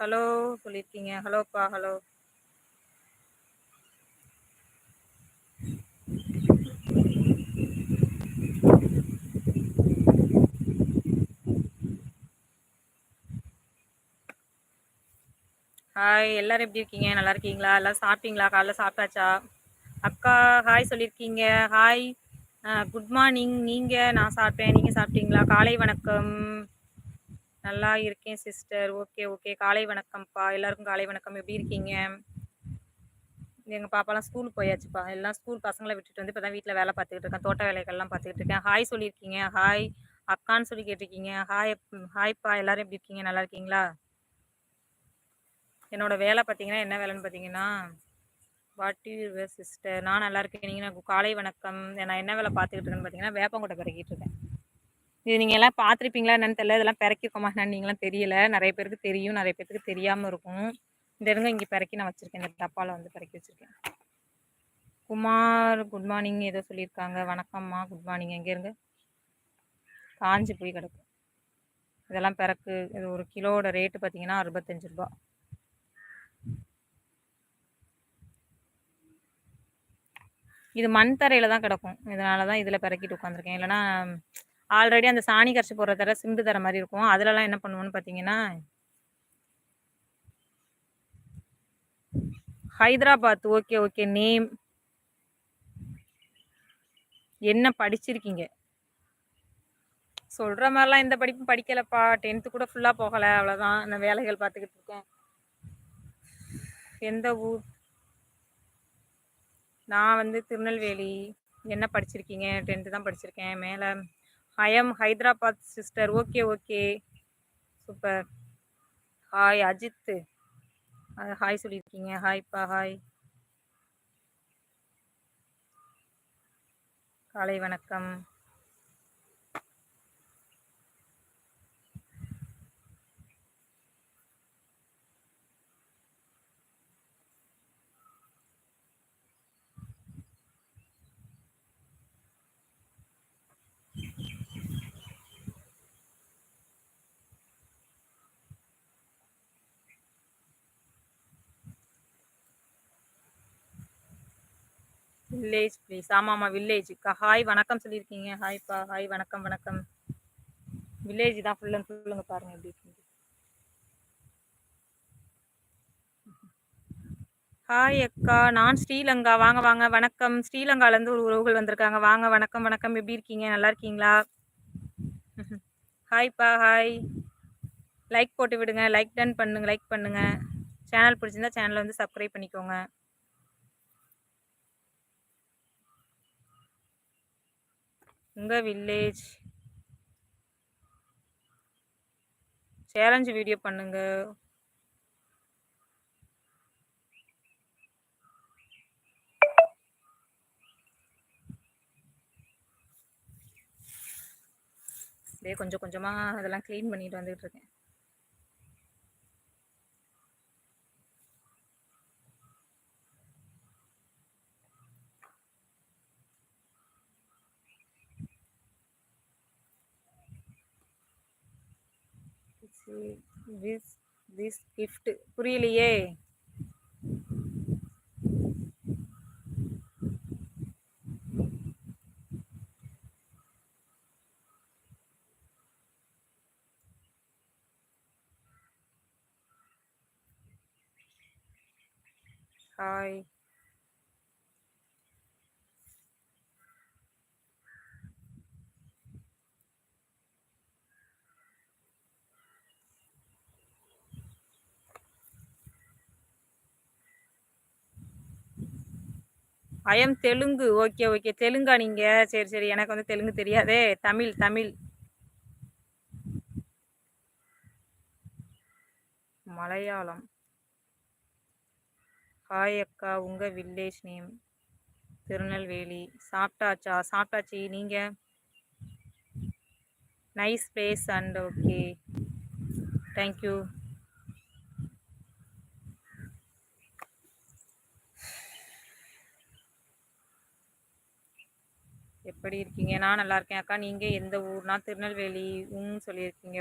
Hello சொல்லியிருக்கீங்க ஹலோப்பா hello. Hi எல்லாரும் எப்படி இருக்கீங்க? நல்லா இருக்கீங்களா? எல்லாம் சாப்பிட்டீங்களா? காலைல சாப்பிட்டாச்சா? அக்கா ஹாய் சொல்லியிருக்கீங்க ஹாய் குட் மார்னிங் நீங்கள் நான் சாப்பிட்டேன். நீங்கள் சாப்பிட்டீங்களா? காலை வணக்கம். நல்லா இருக்கேன் சிஸ்டர் ஓகே ஓகே காலை வணக்கம்ப்பா. எல்லாருக்கும் காலை வணக்கம். எப்படி இருக்கீங்க? எங்கள் பாப்பாலாம் ஸ்கூல் போயாச்சுப்பா. எல்லாம் ஸ்கூல் பசங்களை விட்டுட்டு வந்து இப்போ தான் வீட்டில் வேலை பார்த்துக்கிட்டு இருக்கேன். தோட்ட வேலைகள்லாம் பார்த்துக்கிட்டு இருக்கேன். ஹாய் சொல்லியிருக்கீங்க. ஹாய் அக்கான்னு சொல்லி கேட்டிருக்கீங்க. ஹாய் ஹாய்ப்பா எல்லோரும் எப்படி இருக்கீங்க? நல்லா இருக்கீங்களா? என்னோடய வேலை பார்த்தீங்கன்னா என்ன வேலைன்னு பார்த்தீங்கன்னா வாட் யூ சிஸ்டர் நான் நல்லா இருக்கேன். நீங்கள் காலை வணக்கம். நான் என்ன வேலை பார்த்துக்கிட்டு இருக்கேன்னு பார்த்தீங்கன்னா வேப்பங்கொட்டை பிறகிட்டு இருக்கேன். இது நீங்கள் எல்லாம் பார்த்துருப்பீங்களா என்னன்னு தெரியல. இதெல்லாம் பிறக்கிருக்கோமா நீங்களாம் தெரியல. நிறைய பேருக்கு தெரியும். நிறைய பேருக்கு தெரியாமல் இருக்கும். இந்த இருங்க இங்கே பிறக்கி நான் வச்சுருக்கேன். இந்த டப்பாவில் வந்து பிறக்கி வச்சுருக்கேன். குமார் குட் மார்னிங் ஏதோ சொல்லியிருக்காங்க. வணக்கம்மா குட் மார்னிங் எங்கே இருங்க? காஞ்சி போய் கிடக்கும் இதெல்லாம் பிறக்கு இது ஒரு கிலோவோட ரேட்டு பார்த்தீங்கன்னா அறுபத்தஞ்சு ரூபா. இது மண் தரையில் தான் கிடக்கும். இதனால தான் இதில் பிறக்கிட்டு உட்காந்துருக்கேன் இல்லைனா ஆல்ரெடி அந்த சாணி கரைச்சி போடுற தர சிந்து தர மாதிரி இருக்கும். அதிலலாம் என்ன பண்ணுவோன்னு பார்த்தீங்கன்னா ஹைதராபாத் ஓகே ஓகே நேம் என்ன படிச்சிருக்கீங்க? சொல்கிற மாதிரிலாம் எந்த படிப்பும் படிக்கலப்பா. டென்த்து கூட ஃபுல்லாக போகலை அவ்வளோதான் அந்த வேலைகள் பார்த்துக்கிட்டு இருக்கேன். எந்த ஊர்? நான் வந்து திருநெல்வேலி. என்ன படிச்சிருக்கீங்க? டென்த்து தான் படிச்சிருக்கேன். மேலே I'm Hyderabad sister okay okay super hi Ajith hi சொல்லியிருக்கீங்க. ஹாய்ப்பா ஹாய் காலை வணக்கம். வில்லேஜ் ப்ளீஸ் ஆமாம் ஆமாம் வில்லேஜ் ஹாய் வணக்கம் சொல்லியிருக்கீங்க. ஹாய்ப்பா ஹாய் வணக்கம் வணக்கம். வில்லேஜ் தான் ஃபுல் அண்ட் ஃபுல்லுங்க பாருங்கள் எப்படி இருக்கு ஹாய் அக்கா. நான் ஸ்ரீலங்கா. வாங்க வாங்க. வணக்கம். ஸ்ரீலங்காலேருந்து ஒரு உறவுகள் வந்திருக்காங்க. வாங்க வணக்கம் வணக்கம். எப்படி இருக்கீங்க? நல்லா இருக்கீங்களா? ஹாய்ப்பா ஹாய் லைக் போட்டு விடுங்க. லைக் டன் பண்ணுங்க. லைக் பண்ணுங்க. சேனல் பிடிச்சிருந்தா சேனலை வந்து சப்ஸ்கிரைப் பண்ணிக்கோங்க. உங்கள் வில்லேஜ் சேலஞ்சு வீடியோ பண்ணுங்க. அப்படியே கொஞ்சம் கொஞ்சமாக அதெல்லாம் க்ளீன் பண்ணிட்டு வந்துட்டு இருக்கேன். திஸ் திஸ் கிஃப்ட் புரியலையே hi I'm Telugu okay okay தெலுங்கா நீங்கள் சரி சரி. எனக்கு வந்து தெலுங்கு தெரியாதே. தமிழ் தமிழ். மலையாளம். ஹாய் அக்கா. உங்கள் வில்லேஜ் நேம் திருநெல்வேலி. சாப்பிட்டாச்சா? சாப்பிட்டாச்சி. நீங்கள் nice place and okay thank you எப்படி இருக்கீங்க? நான் நல்லா இருக்கேன். அக்கா நீங்கள் எந்த ஊர்னா? திருநெல்வேலி சொல்லியிருக்கீங்க.